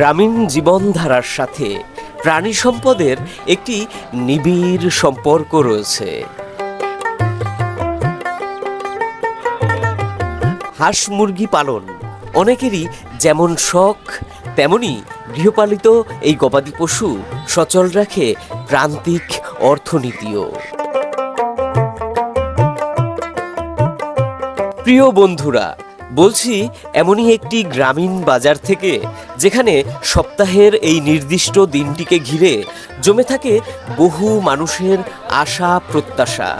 গ্রামীণ জীবনধারার সাথে প্রাণী সম্পদের একটি নিবিড় সম্পর্ক রয়েছে। হাঁস মুরগি পালন অনেকেরই যেমন শখ, তেমনি গৃহপালিত এই গবাদি পশু সচল রাখে প্রান্তিক অর্থনীতিও। প্রিয় বন্ধুরা, বলছি এমনই একটি গ্রামীণ বাজার থেকে যেখানে সপ্তাহের এই নির্দিষ্ট দিনটিকে ঘিরে জমে থাকে বহু মানুষের আশা, প্রত্যাশা।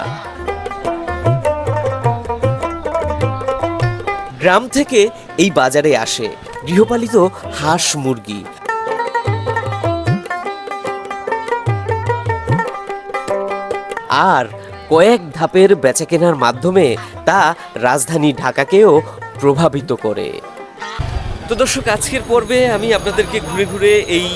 গ্রাম থেকে এই বাজারে আসে গৃহপালিত হাঁস মুরগি। আর কয়েক ধাপের বেচাকেনার মাধ্যমে তা রাজধানী ঢাকাকেও প্রভাবিত করে। তো দর্শক, আজকের পর্বে আমি আপনাদেরকে ঘুরে ঘুরে এই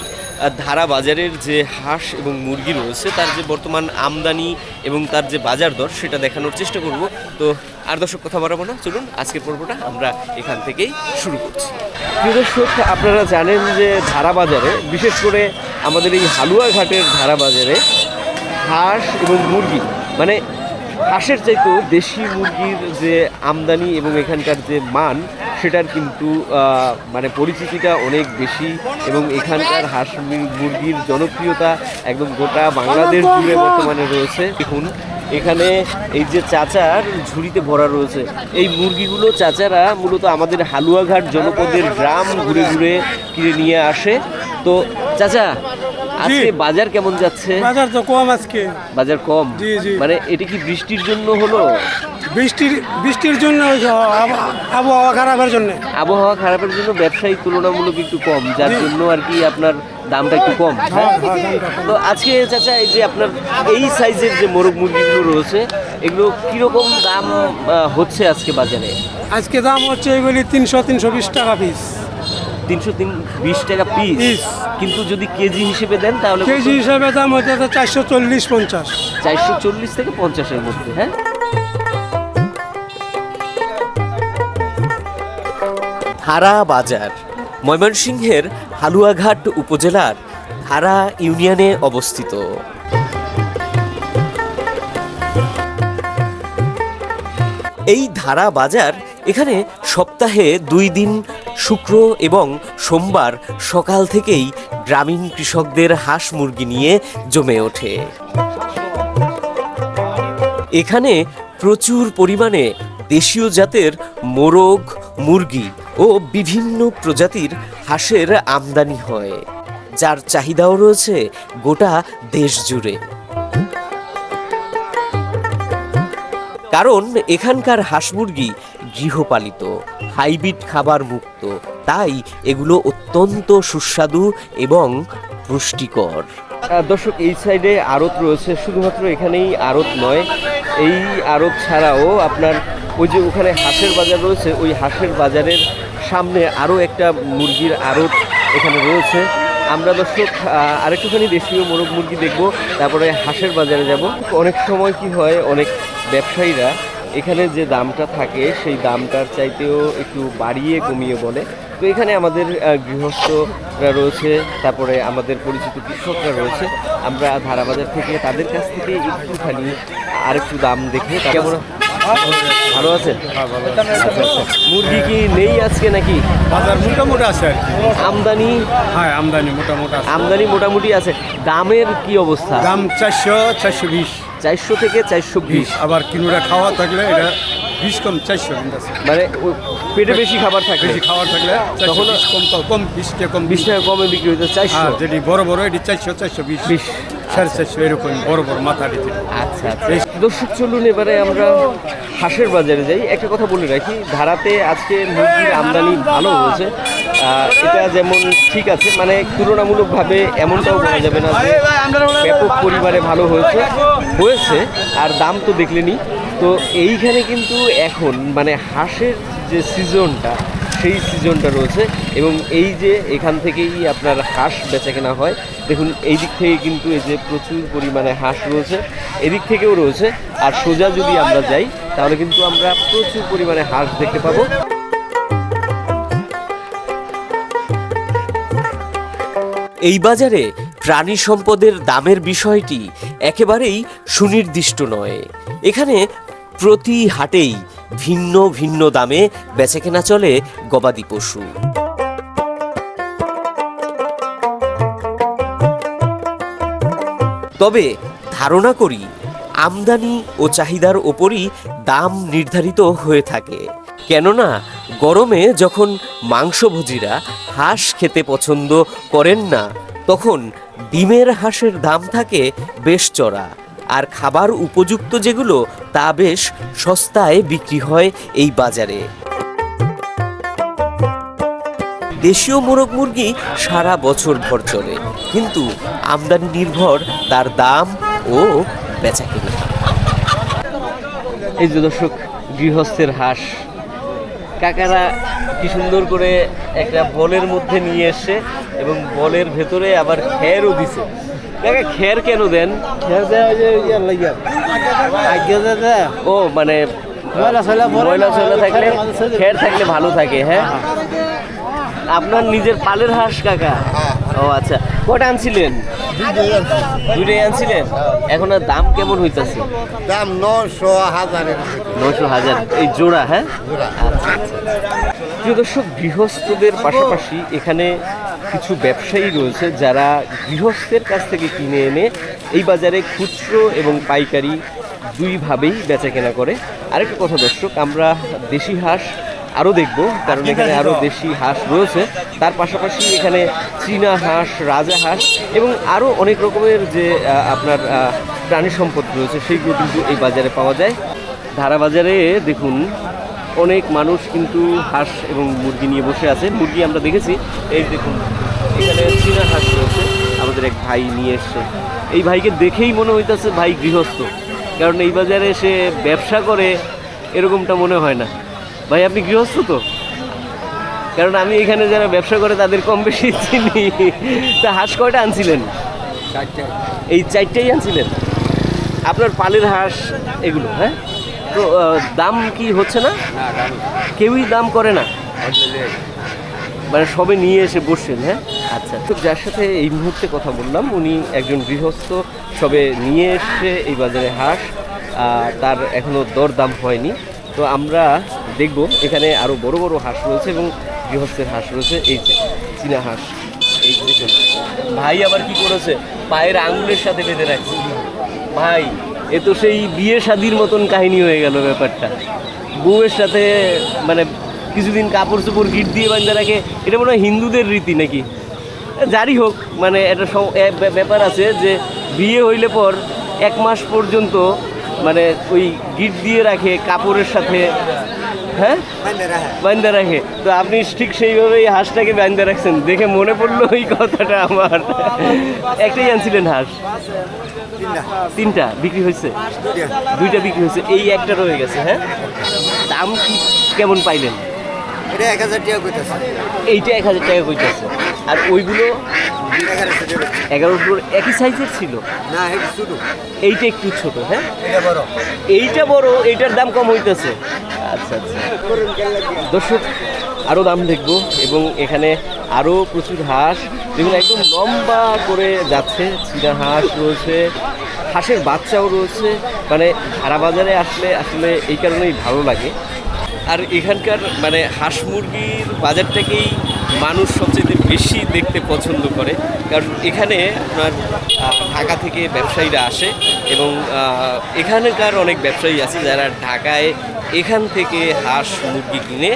ধারা বাজারের যে হাঁস এবং মুরগি রয়েছে, তার যে বর্তমান আমদানি এবং তার যে বাজার দর, সেটা দেখানোর চেষ্টা করব। তো আর দর্শক, কথা বাড়াবো না। চলুন, আজকের পর্বটা আমরা এখান থেকেই শুরু করছি। প্রিয় দর্শক, আপনারা জানেন যে ধারা বাজারে বিশেষ করে আমাদের এই হালুয়াঘাটের ধারা বাজারে হাঁস এবং মুরগি মানে হাঁসের চাইতেও দেশি মুরগির যে আমদানি এবং এখানকার যে মান সেটার কিন্তু মানে পরিচিতিটা অনেক বেশি এবং এখানকার হাঁস মুরগির জনপ্রিয়তা একদম গোটা বাংলাদেশ জুড়ে বর্তমানে রয়েছে। দেখুন, এখানে এই যে চাচার ঝুড়িতে ভরা রয়েছে, এই মুরগিগুলো চাচারা মূলত আমাদের হালুয়াঘাট জনপদের গ্রাম ঘুরে ঘুরে কিনে নিয়ে আসে। তো চাচা আজকে বাজার কেমন যাচ্ছে? বাজার তো কম আজকে। বাজার কম? জি, জি। মানে এটা কি বৃষ্টির জন্য হলো? বৃষ্টির বৃষ্টির জন্য আবহাওয়া খারাপের জন্য। আবহাওয়া খারাপের জন্য ব্যবসায়ী তুলনামূলক একটু কম যার জন্য আর কি আপনার দামটা একটু কম হ্যাঁ? হ্যাঁ, হ্যাঁ, কম। তো আজকে চাচা এই যে আপনার এই সাইজের যে মোরগ মুরগিগুলো রয়েছে এগুলো কীরকম দাম হচ্ছে আজকে বাজারে? আজকে দাম হচ্ছে এগুলি তিনশো তিনশো বিশ টাকা পিস তিনশো তিন বিশ টাকা পিস কিন্তু যদি কেজি হিসেবে দেন তাহলে কেজি হিসাবে দাম হচ্ছে চারশো চল্লিশ পঞ্চাশ। চারশো চল্লিশ থেকে পঞ্চাশের মধ্যে হ্যাঁ? ধারা বাজার ময়মনসিংহের হালুয়াঘাট উপজেলার ধারা ইউনিয়নে অবস্থিত। এই ধারা বাজার এখানে সপ্তাহে দুই দিন শুক্র এবং সোমবার সকাল থেকেই গ্রামীণ কৃষকদের হাঁস মুরগি নিয়ে জমে ওঠে। এখানে প্রচুর পরিমাণে দেশীয় জাতের মোরগ, মুরগি ও বিভিন্ন প্রজাতির হাঁসের আমদানি হয়, যার চাহিদাও রয়েছে গোটা দেশ জুড়ে। কারণ এখানকার হাঁস মুরগি গৃহপালিত, হাইব্রিড খাবার মুক্ত। তাই এগুলো অত্যন্ত সুস্বাদু এবং পুষ্টিকর। দর্শক, এই সাইডে আড়ত রয়েছে। শুধুমাত্র এখানেই আড়ত নয়, এই আড়ত ছাড়াও আপনার ওই যে ওখানে হাঁসের বাজার রয়েছে, ওই হাঁসের বাজারের সামনে আরও একটা মুরগির আড়ত এখানে রয়েছে। আমরা দর্শক আরেকটুখানি দেশীয় মোরগ মুরগি দেখব, তারপরে হাঁসের বাজারে যাব। অনেক সময় কি হয়, অনেক ব্যবসায়ীরা এখানে যে দামটা থাকে, সেই দামটার চাইতেও একটু বাড়িয়ে কমিয়ে বলে। তো এখানে আমাদের গৃহস্থরা রয়েছে, তারপরে আমাদের পরিচিত কৃষকরা রয়েছে। আমরা ধারাবাজার থেকে তাদের কাছ থেকে একটুখানি আরেকটু দাম দেখে তারপর কেমন ভালো আচ্ছা। মুরগি কি নেই আজকে নাকি? বাজার মোটামুটি আছে আমদানি? হ্যাঁ আমদানি মোটামুটি আছে। আমদানি মোটামুটি আছে। দামের কি অবস্থা? দাম চারশো চারশো বিশ। চারশো থেকে চারশো বিশ বিশ। আবার কিনুরা খাওয়া থাকলে এটা বিশ কম চারশো মানে পেটে বেশি খাবার থাকে বেশি খাওয়ার থাকলে তখন- কম কম বিশ টাকা কম বিশ টাকা কমে বিক্রি হচ্ছে চারশো। আর যেটি বড় বড় এটি চারশো চারশো বিশ বিশ। সাড়ে চারশো এরকম বড় বড় মাথা দিতে। আচ্ছা আচ্ছা। দর্শক চলুন এবারে আমরা হাঁসের বাজারে যাই। একটা কথা বলে রাখি ধারাতে আজকে মুরগির আমদানি ভালো হয়েছে। এটা যেমন ঠিক আছে মানে তুলনামূলকভাবে এমনটাও বলা যাবে না যে ব্যাপক পরিমাণে ভালো হয়েছে। হয়েছে আর দাম তো দেখলেনি তো এইখানে কিন্তু এখন মানে হাঁসের যে সিজনটা সেই সিজনটা রয়েছে এবং এই যে এখান থেকেই আপনার হাঁস বেচা কেনা হয়। দেখুন, এই দিক থেকে কিন্তু এই যে প্রচুর পরিমাণে হাঁস রয়েছে, এদিক থেকেও রয়েছে। আর সোজা যদি আমরা যাই, তাহলে কিন্তু আমরা প্রচুর পরিমাণে হাঁস দেখতে পাবো। এই বাজারে প্রাণী সম্পদের দামের বিষয়টি একেবারেই সুনির্দিষ্ট নয়। এখানে প্রতি হাটেই ভিন্ন ভিন্ন দামে বেচাকেনা চলে গবাদি পশু। তবে ধারণা করি আমদানি ও চাহিদার ওপরই দাম নির্ধারিত হয়ে থাকে। কেননা গরমে যখন মাংসভোজীরা হাঁস খেতে পছন্দ করেন না, তখন ডিমের হাঁসের দাম থাকে বেশ চড়া। আর খাবার উপযুক্ত যেগুলো তা বেশ সস্তায় বিক্রি হয় এই বাজারে। দেশীয় মোরগ মুরগি সারা বছর ভর চলে, কিন্তু আমদানি নির্ভর তার দাম ও বেচা কেনা এই যে দর্শক, গৃহস্থের হাঁস। কাকারা কি সুন্দর করে একটা বলের মধ্যে নিয়ে এসে এবং বলের ভেতরে আবার খেরও দিছে। কাকা খের কেন দেন? ও মানে থাকলে খের খের থাকলে ভালো থাকে হ্যাঁ আপনার নিজের পালের হাঁস কাকা? ও আচ্ছা। কটা আনছিলেন? দুইটাই আনছিলেন? এখন আর দাম কেমন হইতাছে? দাম নশো হাজার নশো হাজার। এই জোড়া হ্যাঁ? জোড়া। আচ্ছা আচ্ছা। প্রিয় দর্শক গৃহস্থদের পাশাপাশি এখানে কিছু ব্যবসায়ী রয়েছে যারা গৃহস্থের কাছ থেকে কিনে এনে এই বাজারে খুচরো এবং পাইকারি দুইভাবেই বেচা কেনা করে। আরেকটা কথা দর্শক আমরা দেশি হাঁস আরও দেখব কারণ এখানে আরও দেশি হাঁস রয়েছে। তার পাশাপাশি এখানে চীনা হাঁস রাজা হাঁস এবং আরও অনেক রকমের যে আপনার প্রাণী সম্পদ রয়েছে সেইগুলো কিন্তু এই বাজারে পাওয়া যায়। ধারা বাজারে দেখুন অনেক মানুষ কিন্তু হাঁস এবং মুরগি নিয়ে বসে আছে। মুরগি আমরা দেখেছি এই দেখুন। এখানে চীনা হাঁস রয়েছে আমাদের এক ভাই নিয়ে এসছে। এই ভাইকে দেখেই মনে হইতেছে ভাই গৃহস্থ কারণ এই বাজারে সে ব্যবসা করে এরকমটা মনে হয় না। ভাই আপনি গৃহস্থ তো? কারণ আমি এখানে যারা ব্যবসা করে তাদের কম বেশি চিনি। তা হাঁস কয়টা আনছিলেন? এই চারটেই আনছিলেন? আপনার পালের হাঁস এগুলো হ্যাঁ? তো দাম কি হচ্ছে না? কেউই দাম করে না? মানে সবে নিয়ে এসে বসছেন হ্যাঁ? আচ্ছা। তো যার সাথে এই মুহূর্তে কথা বললাম উনি একজন গৃহস্থ সবে নিয়ে এসে এই বাজারে হাঁস তার এখনও দর দাম হয়নি। তো আমরা দেখব এখানে আরও বড় বড় হাঁস রয়েছে এবং গৃহস্থের হাঁস রয়েছে এই যে চীনা হাঁস। এই দেখুন ভাই আবার কি করেছে? পায়ের আঙুলের সাথে বেঁধে রাখছে। ভাই এ তো সেই বিয়ে শাদির মতন কাহিনী হয়ে গেল ব্যাপারটা। বউয়ের সাথে মানে কিছুদিন কাপড় চোপড় গিট দিয়ে বান্ধা রাখে। এটা মনে হয় হিন্দুদের রীতি নাকি? যারই হোক মানে একটা ব্যাপার আছে যে বিয়ে হইলে পর এক মাস পর্যন্ত মানে ওই গিট দিয়ে রাখে কাপড়ের সাথে হ্যাঁ? বান্ধা রাখে। তো আপনি ঠিক সেইভাবেই হাঁসটাকে বান্ধা রাখছেন দেখে মনে পড়ল ওই কথাটা আমার। একটাই আনছিলেন হাঁস? তিনটা। বিক্রি হয়েছে? দুইটা বিক্রি হয়েছে এই একটা রয়ে গেছে হ্যাঁ? দাম কি কেমন পাইলেন? এটা এক হাজার টাকা কইতেছে। এইটা এক হাজার টাকা কইতেছে। আর ওইগুলো এগারোশো একই সাইজের ছিল? না এটা শুধু এইটা একটু ছোট হ্যাঁ? এটা বড়। এইটা বড় এইটার দাম কম হইতেছে। আচ্ছা আচ্ছা। দর্শক আরও দাম দেখব এবং এখানে আরও প্রচুর হাঁস যেগুলো একদম লম্বা করে যাচ্ছে চীনা হাঁস রয়েছে হাঁসের বাচ্চাও রয়েছে মানে সারা বাজারে আসলে আসলে এই কারণেই ভালো লাগে। আর এখানকার মানে হাঁস মুরগির বাজারটাকেই মানুষ সবচেয়ে বেশি দেখতে পছন্দ করে। কারণ এখানে আপনার ঢাকা থেকে ব্যবসায়ীরা আসে এবং এখানকার অনেক ব্যবসায়ী আছে যারা ঢাকায় এখান থেকে হাঁস মুরগি কিনে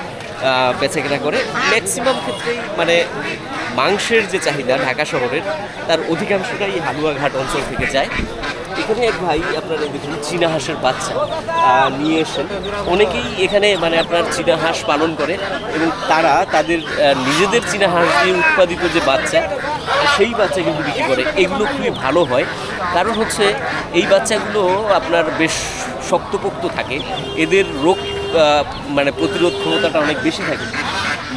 বেচাকেনা করে। ম্যাক্সিমাম ক্ষেত্রেই মানে মাংসের যে চাহিদা ঢাকা শহরের, তার অধিকাংশটাই হালুয়াঘাট অঞ্চল থেকে যায়। এখানে এক ভাই আপনারা দেখুন চীনা হাঁসের বাচ্চা নিয়ে এসেন অনেকেই এখানে মানে আপনার চীনা হাঁস পালন করে এবং তারা তাদের নিজেদের চীনা হাঁস দিয়ে উৎপাদিত যে বাচ্চা, সেই বাচ্চা কিন্তু বিক্রি করে। এগুলো খুবই ভালো হয়। কারণ হচ্ছে এই বাচ্চাগুলো আপনার বেশ শক্তপোক্ত থাকে। এদের রোগ মানে প্রতিরোধ ক্ষমতাটা অনেক বেশি থাকে।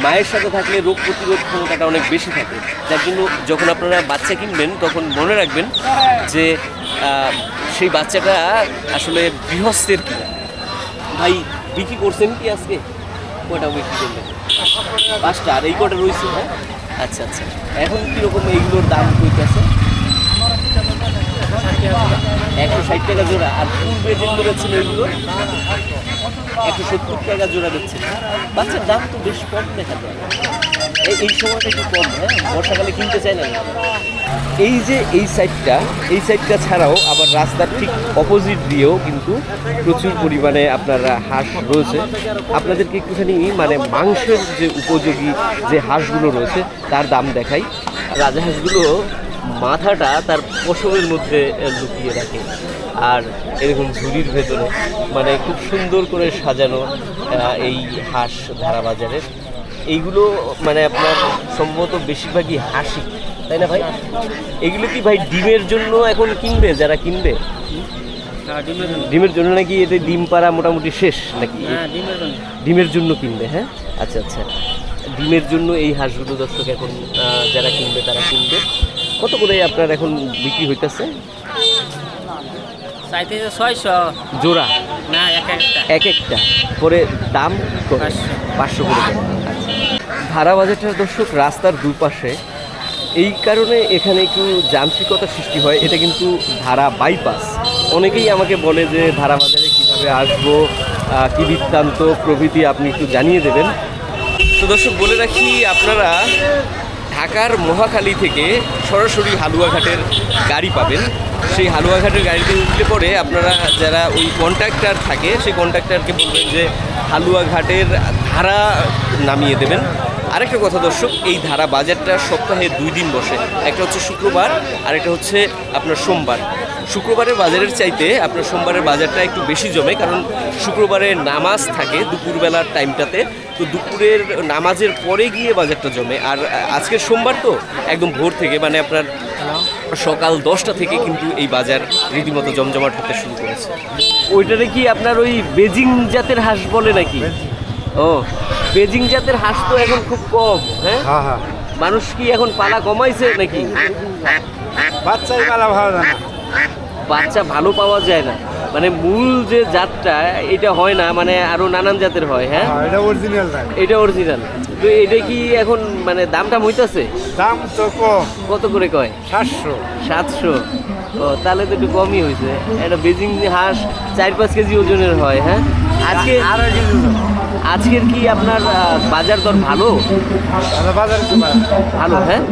মায়ের সাথে থাকলে রোগ প্রতিরোধ ক্ষমতাটা অনেক বেশি থাকে। যার জন্য যখন আপনারা বাচ্চা কিনবেন, তখন মনে রাখবেন যে সেই বাচ্চাটা আসলে গৃহস্থের কিনা ভাই বিক্রি করছেন কি আজকে? কয়টা বিক্রি করলেন? পাঁচটা আর এই কটা রয়েছে হ্যাঁ? আচ্ছা আচ্ছা। এখন কীরকম এইগুলোর দাম কইতেছে একশো ষাট টাকা জোড়া আর পূর্বে যেগুলো বেচছিল এগুলো একশো সত্তর টাকা জোড়া দিচ্ছে বাচ্চার দাম তো বেশ কম দেখা যায়। এই এই সময়টা একটু কম হ্যাঁ? বর্ষাকালে কিনতে চায় না এই যে এই সাইডটা এই সাইডটা ছাড়াও আবার রাস্তার ঠিক অপোজিট দিয়েও কিন্তু প্রচুর পরিমাণে আপনার হাঁস রয়েছে। আপনাদেরকে একটুখানি মানে মাংসের যে উপযোগী যে হাঁসগুলো রয়েছে, তার দাম দেখাই। রাজাহাঁসগুলো মাথাটা তার পশমের মধ্যে লুকিয়ে রাখে। আর এরকম ঝুড়ির ভেতরে মানে খুব সুন্দর করে সাজানো এই হাঁস ধারা বাজারের এইগুলো মানে আপনার সম্ভবত বেশিরভাগই হাসি তাই না ভাই? এগুলো কি ভাই ডিমের জন্য এখন কিনবে যারা কিনবে? ডিমের জন্য। নাকি এতে ডিম পাড়া মোটামুটি শেষ নাকি? ডিমের জন্য। কিনবে হ্যাঁ? আচ্ছা আচ্ছা। ডিমের জন্য এই হাঁসগুলো দর্শক এখন যারা কিনবে তারা কিনবে। কত করে আপনার এখন বিক্রি হইতেছে? জোড়া? না এক একটা। এক একটা। পরে দাম? পাঁচশো। করে। ভাড়া বাজারটার দর্শক রাস্তার দুপাশে এই কারণে এখানে একটু যান্ত্রিকতা সৃষ্টি হয়, এটা কিন্তু ধারা বাইপাস অনেকেই আমাকে বলে যে ধারা বাজারে কীভাবে আসব কী বৃত্তান্ত, প্রভৃতি আপনি একটু জানিয়ে দেবেন। তো দর্শক, বলে রাখি, আপনারা ঢাকার মহাখালী থেকে সরাসরি হালুয়াঘাটের গাড়ি পাবেন। সেই হালুয়াঘাটের গাড়িতে উঠলে পরে আপনারা যারা ওই কন্ট্রাক্টার থাকে, সেই কন্ট্রাক্টারকে বলবেন যে হালুয়াঘাটের ধারা নামিয়ে দেবেন। আরেকটা কথা দর্শক এই ধারা বাজারটা সপ্তাহে দুই দিন বসে। একটা হচ্ছে শুক্রবার আর একটা হচ্ছে আপনার সোমবার। শুক্রবারের বাজারের চাইতে আপনার সোমবারের বাজারটা একটু বেশি জমে কারণ শুক্রবারে নামাজ থাকে দুপুরবেলার টাইমটাতে তো দুপুরের নামাজের পরে গিয়ে বাজারটা জমে। আর আজকের সোমবার তো একদম ভোর থেকে মানে আপনার সকাল দশটা থেকে কিন্তু এই বাজার রীতিমতো জমজমাট হতে শুরু করেছে। ওইটারে কি আপনার ওই বেজিং জাতের হাঁস বলে নাকি? ও বেজিং জাতের হাঁস তো এখন খুব কম হ্যাঁ? হ্যাঁ হ্যাঁ। মানুষ কি এখন পালা কমাইছে নাকি? বাচ্চাই পালা ভালো না। বাচ্চা ভালো পাওয়া যায় না। মানে মূল যে জাতটা এটা হয় না মানে আরও নানান জাতের হয় হ্যাঁ? এটা অরিজিনাল এটা অরিজিনাল তো এটা কি এখন মানে দামটা হইতাছে? দাম তো কম। কত করে কয়? সাতশো। সাতশো। ও তাহলে তো একটু কমই হয়েছে একটা বেজিং হাঁস চার পাঁচ কেজি ওজনের হয় হ্যাঁ? আজকে আড়াই কেজি আজকের কি আপনার বাজার দর ভালো? বাজার ভালো। হ্যাঁ?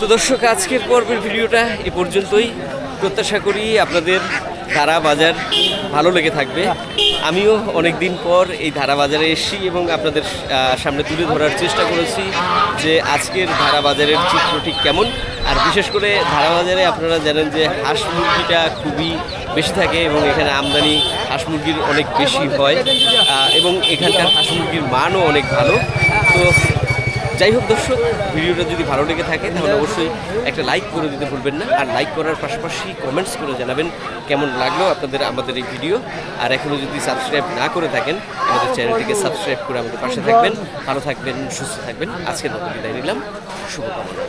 তো দর্শক আজকের পর্বের ভিডিওটা এ পর্যন্তই। প্রত্যাশা করি আপনাদের তারা বাজার ভালো লেগে থাকবে। আমিও অনেক দিন পর এই ধারা বাজারে এসেছি এবং আপনাদের সামনে তুলে ধরার চেষ্টা করেছি যে আজকের ধারা বাজারের চিত্র ঠিক কেমন। আর বিশেষ করে ধারা বাজারে আপনারা জানেন যে হাঁস মুরগিটা খুবই বেশি থাকে এবং এখানে আমদানি হাঁস মুরগির অনেক বেশি হয়। এবং এখানকার হাঁস মুরগির মানও অনেক ভালো। তো যাই হোক দর্শক, ভিডিওটা যদি ভালো লেগে থাকে, তাহলে অবশ্যই একটা লাইক করে দিতে ভুলবেন না। আর লাইক করার পাশাপাশি কমেন্টস করে জানাবেন কেমন লাগল আপনাদের, আমাদের এই ভিডিও আর এখনও যদি সাবস্ক্রাইব না করে থাকেন, আমাদের চ্যানেলটিকে সাবস্ক্রাইব করে আমাদের পাশে থাকবেন। ভালো থাকবেন, সুস্থ থাকবেন। আজকের মতো বিদায় নিলাম। শুভকামনা।